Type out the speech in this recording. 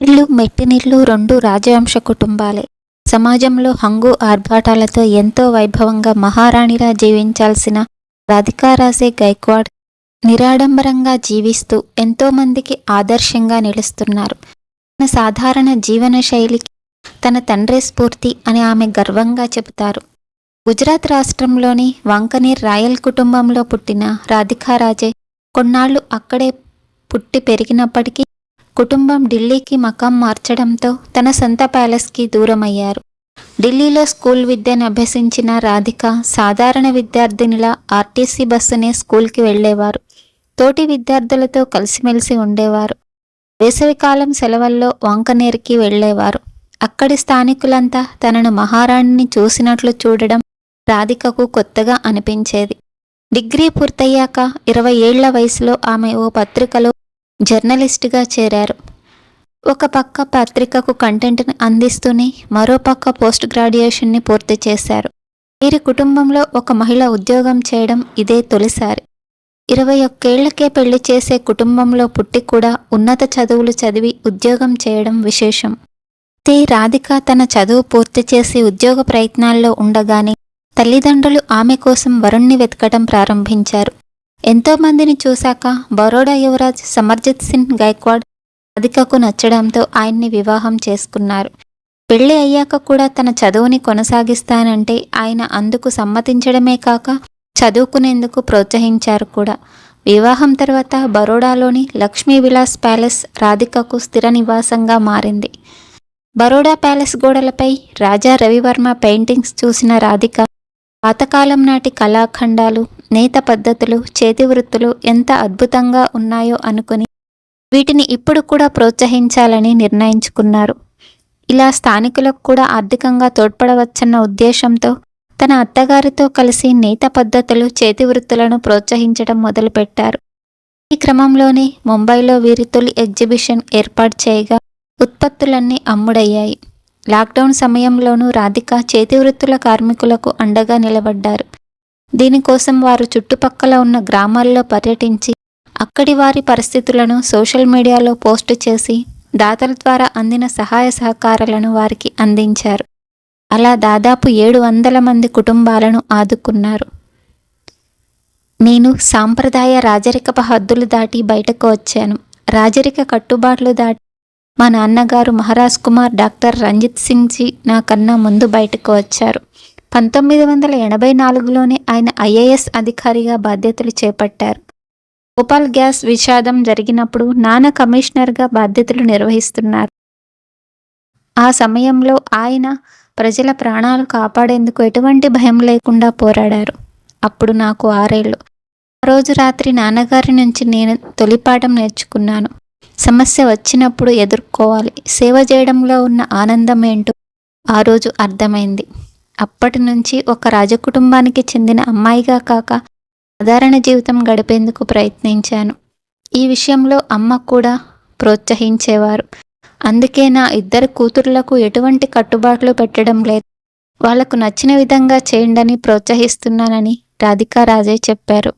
ఇల్లు మెట్టినిల్లు రెండు రాజవంశ కుటుంబాలే. సమాజంలో హంగు ఆర్భాటాలతో ఎంతో వైభవంగా మహారాణిలా జీవించాల్సిన రాధికారాసే గైక్వాడ్ నిరాడంబరంగా జీవిస్తూ ఎంతోమందికి ఆదర్శంగా నిలుస్తున్నారు. తన సాధారణ జీవన శైలికి తన తండ్రి స్ఫూర్తి అని ఆమె గర్వంగా చెబుతారు. గుజరాత్ రాష్ట్రంలోని వంకనీర్ రాయల్ కుటుంబంలో పుట్టిన రాధికారాజే కొన్నాళ్ళు అక్కడే పుట్టి పెరిగినప్పటికీ కుటుంబం ఢిల్లీకి మకాం మార్చడంతో తన సొంత ప్యాలెస్కి దూరమయ్యారు. ఢిల్లీలో స్కూల్ విద్యను అభ్యసించిన రాధిక సాధారణ విద్యార్థినిలా ఆర్టీసీ బస్సునే స్కూల్కి వెళ్ళేవారు. తోటి విద్యార్థులతో కలిసిమెలిసి ఉండేవారు. వేసవికాలం సెలవుల్లో వాంకనేరికి వెళ్ళేవారు. అక్కడి స్థానికులంతా తనను మహారాణిని చూసినట్లు చూడడం రాధికకు కొత్తగా అనిపించేది. డిగ్రీ పూర్తయ్యాక ఇరవై ఏళ్ళ వయసులో ఆమె ఓ పత్రికలో జర్నలిస్టుగా చేరారు. ఒక పక్క పత్రికకు కంటెంట్ని అందిస్తూనే మరో పక్క పోస్ట్ గ్రాడ్యుయేషన్ని పూర్తి చేశారు. వీరి కుటుంబంలో ఒక మహిళ ఉద్యోగం చేయడం ఇదే తొలిసారి. ఇరవై ఒక్కేళ్ళకే పెళ్ళి చేసే కుటుంబంలో పుట్టి కూడా ఉన్నత చదువులు చదివి ఉద్యోగం చేయడం విశేషం. తే రాధిక తన చదువు పూర్తి చేసి ఉద్యోగ ప్రయత్నాల్లో ఉండగానే తల్లిదండ్రులు ఆమె కోసం వరుణ్ణి వెతకడం ప్రారంభించారు. ఎంతోమందిని చూశాక బరోడా యువరాజ్ సమర్జిత్ సింగ్ గైక్వాడ్ రాధికకు నచ్చడంతో ఆయన్ని వివాహం చేసుకున్నారు. పెళ్ళి అయ్యాక కూడా తన చదువుని కొనసాగిస్తానంటే ఆయన అందుకు సమ్మతించడమే కాక చదువుకునేందుకు ప్రోత్సహించారు కూడా. వివాహం తర్వాత బరోడాలోని లక్ష్మీ విలాస్ ప్యాలెస్ రాధికకు స్థిర నివాసంగా మారింది. బరోడా ప్యాలెస్ గోడలపై రాజా రవివర్మ పెయింటింగ్స్ చూసిన రాధిక పాతకాలం నాటి కళాఖండాలు నేత పద్ధతులు చేతి వృత్తులు ఎంత అద్భుతంగా ఉన్నాయో అనుకుని వీటిని ఇప్పుడు కూడా ప్రోత్సహించాలని నిర్ణయించుకున్నారు. ఇలా స్థానికులకు కూడా ఆర్థికంగా తోడ్పడవచ్చన్న ఉద్దేశంతో తన అత్తగారితో కలిసి నేత పద్ధతులు చేతి వృత్తులను ప్రోత్సహించడం మొదలుపెట్టారు. ఈ క్రమంలోనే ముంబైలో వీరి తొలి ఎగ్జిబిషన్ ఏర్పాటు చేయగా ఉత్పత్తులన్నీ అమ్ముడయ్యాయి. లాక్డౌన్ సమయంలోనూ రాధిక చేతి వృత్తుల కార్మికులకు అండగా నిలబడ్డారు. దీనికోసం వారు చుట్టుపక్కల ఉన్న గ్రామాల్లో పర్యటించి అక్కడి వారి పరిస్థితులను సోషల్ మీడియాలో పోస్టు చేసి దాతల ద్వారా అందిన సహాయ సహకారాలను వారికి అందించారు. అలా దాదాపు ఏడు వందల మంది కుటుంబాలను ఆదుకున్నారు. నేను సాంప్రదాయ రాజరికపు హద్దులు దాటి బయటకు వచ్చాను. రాజరిక కట్టుబాట్లు దాటి మా నాన్నగారు మహారాజ్ కుమార్ డాక్టర్ రంజిత్ సింగ్ జీ నాకన్నా ముందు బయటకు వచ్చారు. పంతొమ్మిది వందల ఎనభై నాలుగులోనే ఆయన ఐఏఎస్ అధికారిగా బాధ్యతలు చేపట్టారు. భోపాల్ గ్యాస్ విషాదం జరిగినప్పుడు నాన్న కమిషనర్గా బాధ్యతలు నిర్వహిస్తున్నారు. ఆ సమయంలో ఆయన ప్రజల ప్రాణాలు కాపాడేందుకు ఎటువంటి భయం లేకుండా పోరాడారు. అప్పుడు నాకు ఆరేళ్ళు. ఆ రోజు రాత్రి నాన్నగారి నుంచి నేను తొలిపాఠం నేర్చుకున్నాను. సమస్య వచ్చినప్పుడు ఎదుర్కోవాలి. సేవ చేయడంలో ఉన్న ఆనందం ఏంటో ఆ రోజు అర్థమైంది. అప్పటి నుంచి ఒక రాజకుటుంబానికి చెందిన అమ్మాయిగా కాక సాధారణ జీవితం గడిపేందుకు ప్రయత్నించాను. ఈ విషయంలో అమ్మ కూడా ప్రోత్సహించేవారు. అందుకే నా ఇద్దరు కూతుర్లకు ఎటువంటి కట్టుబాట్లు పెట్టడం లేదు. వాళ్ళకు నచ్చిన విధంగా చేయండని ప్రోత్సహిస్తున్నానని రాధికా రాజే చెప్పారు.